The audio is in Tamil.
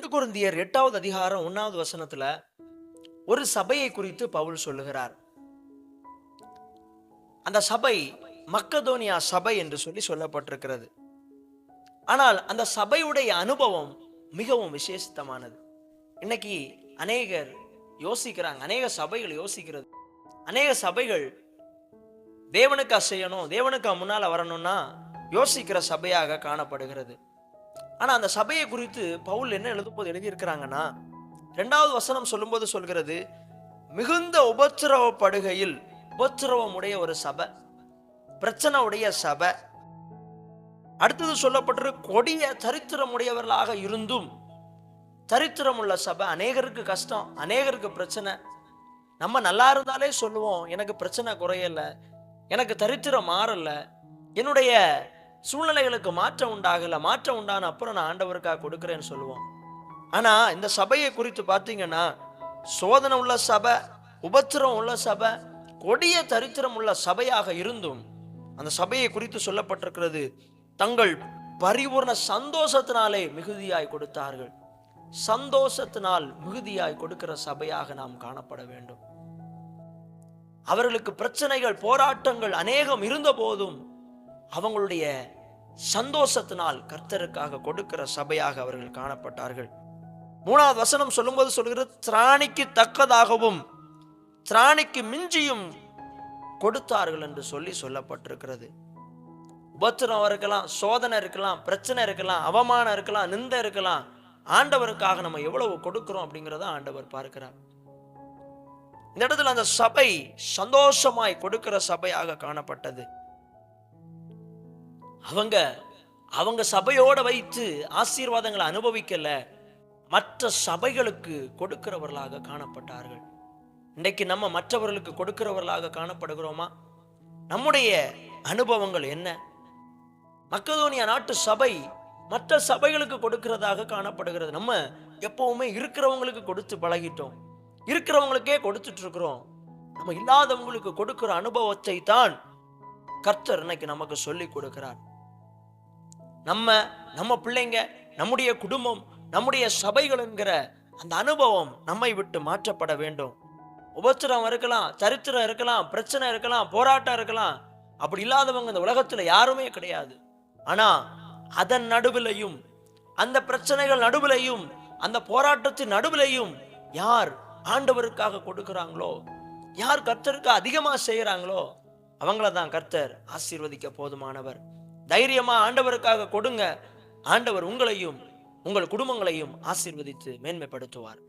ரெண்டு குருந்தியர் எட்டாவது அதிகாரம் ஒன்னாவது வசனத்துல ஒரு சபையை குறித்து பவுல் சொல்லுகிறார். அந்த சபை மக்கதோனியா சபை என்று சொல்லி சொல்லப்பட்டிருக்கிறது. ஆனால் அந்த சபையுடைய அனுபவம் மிகவும் விசேஷித்தமானது. இன்னைக்கு அநேகர் யோசிக்கிறாங்க அநேக சபைகள் யோசிக்கிறது. அநேக சபைகள் தேவனுக்கா செய்யணும் தேவனுக்கா முன்னால வரணும்னா யோசிக்கிற சபையாக காணப்படுகிறது. ஆனால் அந்த சபையை குறித்து பவுல் என்ன எழுதும்போது எழுதியிருக்கிறாங்கன்னா ரெண்டாவது வசனம் சொல்லும்போது சொல்கிறது மிகுந்த உபத்திரவப்படுகையில் உபத்திரவம் உடைய ஒரு சபை பிரச்சனை உடைய சபை. அடுத்தது சொல்லப்பட்டு கொடிய தரித்திரம் உடையவர்களாக இருந்தும் தரித்திரம் உள்ள சபை. அநேகருக்கு கஷ்டம் அநேகருக்கு பிரச்சனை. நம்ம நல்லா இருந்தாலே சொல்லுவோம் எனக்கு பிரச்சனை குறையலை எனக்கு தரித்திரம் மாறலை. என்னுடைய சூழ்நிலைகளுக்கு மாற்றம் உண்டாகல மாற்றம் உண்டான அப்புறம் நான் ஆண்டவருக்காக கொடுக்குறேன்னு சொல்லுவோம் ஆனா இந்த சபையை குறித்து பார்த்தீங்கன்னா சோதனை உள்ள சபை உபத்திரம் உள்ள சபை கொடிய தரித்திரம் உள்ள சபையாக இருந்தும் அந்த சபையை குறித்து சொல்லப்பட்டிருக்கிறது தங்கள் பரிபூர்ண சந்தோஷத்தினாலே மிகுதியாய் கொடுத்தார்கள். சந்தோஷத்தினால் மிகுதியாய் கொடுக்கிற சபையாக நாம் காணப்பட வேண்டும். அவர்களுக்கு பிரச்சனைகள் போராட்டங்கள் அநேகம் இருந்த போதும் அவங்களுடைய சந்தோஷத்தினால் கர்த்தருக்காக கொடுக்கிற சபையாக அவர்கள் காணப்பட்டார்கள். மூணாவது வசனம் சொல்லும்போது சொல்கிறது திராணிக்கு தக்கதாகவும் திராணிக்கு மிஞ்சியும் கொடுத்தார்கள் என்று சொல்லி சொல்லப்பட்டிருக்கிறது. உபத்திரம் இருக்கலாம் சோதனை இருக்கலாம் பிரச்சனை இருக்கலாம் அவமானம் இருக்கலாம் நிந்த இருக்கலாம். ஆண்டவருக்காக நம்ம எவ்வளவு கொடுக்கிறோம் அப்படிங்கிறத ஆண்டவர் பார்க்கிறார். இந்த இடத்துல அந்த சபை சந்தோஷமாய் கொடுக்கிற சபையாக காணப்பட்டது. அவங்க அவங்க சபையோட வைத்து ஆசீர்வாதங்களை அனுபவிக்கல. மற்ற சபைகளுக்கு கொடுக்கிறவர்களாக காணப்பட்டார்கள். இன்றைக்கு நம்ம மற்றவர்களுக்கு கொடுக்கிறவர்களாக காணப்படுகிறோமா? நம்முடைய அனுபவங்கள் என்ன? மக்கதோனியா நாட்டு சபை மற்ற சபைகளுக்கு கொடுக்கிறதாக காணப்படுகிறது. நம்ம எப்பவுமே இருக்கிறவங்களுக்கு கொடுத்து பழகிட்டோம். இருக்கிறவங்களுக்கே கொடுத்துட்டு இருக்கிறோம் நம்ம இல்லாதவங்களுக்கு கொடுக்கிற அனுபவத்தை தான் கர்த்தர் இன்னைக்கு நமக்கு சொல்லி கொடுக்கிறார். நம்ம நம்ம பிள்ளைங்க நம்முடைய குடும்பம் நம்முடைய சபைகள் என்கிற அந்த அனுபவம் நம்மை விட்டு மாற்றப்பட வேண்டும். உபத்திரம் இருக்கலாம் சரித்திரம் இருக்கலாம் பிரச்சனை இருக்கலாம் போராட்டம் இருக்கலாம். அப்படி இல்லாதவங்க இந்த உலகத்துல யாருமே கிடையாது. ஆனா அதன் நடுவிலையும் அந்த பிரச்சனைகள் நடுவிலையும் அந்த போராட்டத்தின் நடுவிலையும் யார் ஆண்டவருக்காக கொடுக்கிறாங்களோ யார் கர்த்தருக்கு அதிகமாக செய்கிறாங்களோ அவங்கள தான் கர்த்தர் ஆசீர்வதிக்க போதுமானவர். தைரியமா ஆண்டவருக்காக கொடுங்க. ஆண்டவர் உங்களையும் உங்கள் குடும்பங்களையும் ஆசீர்வதித்து மேன்மைப்படுத்துவார்.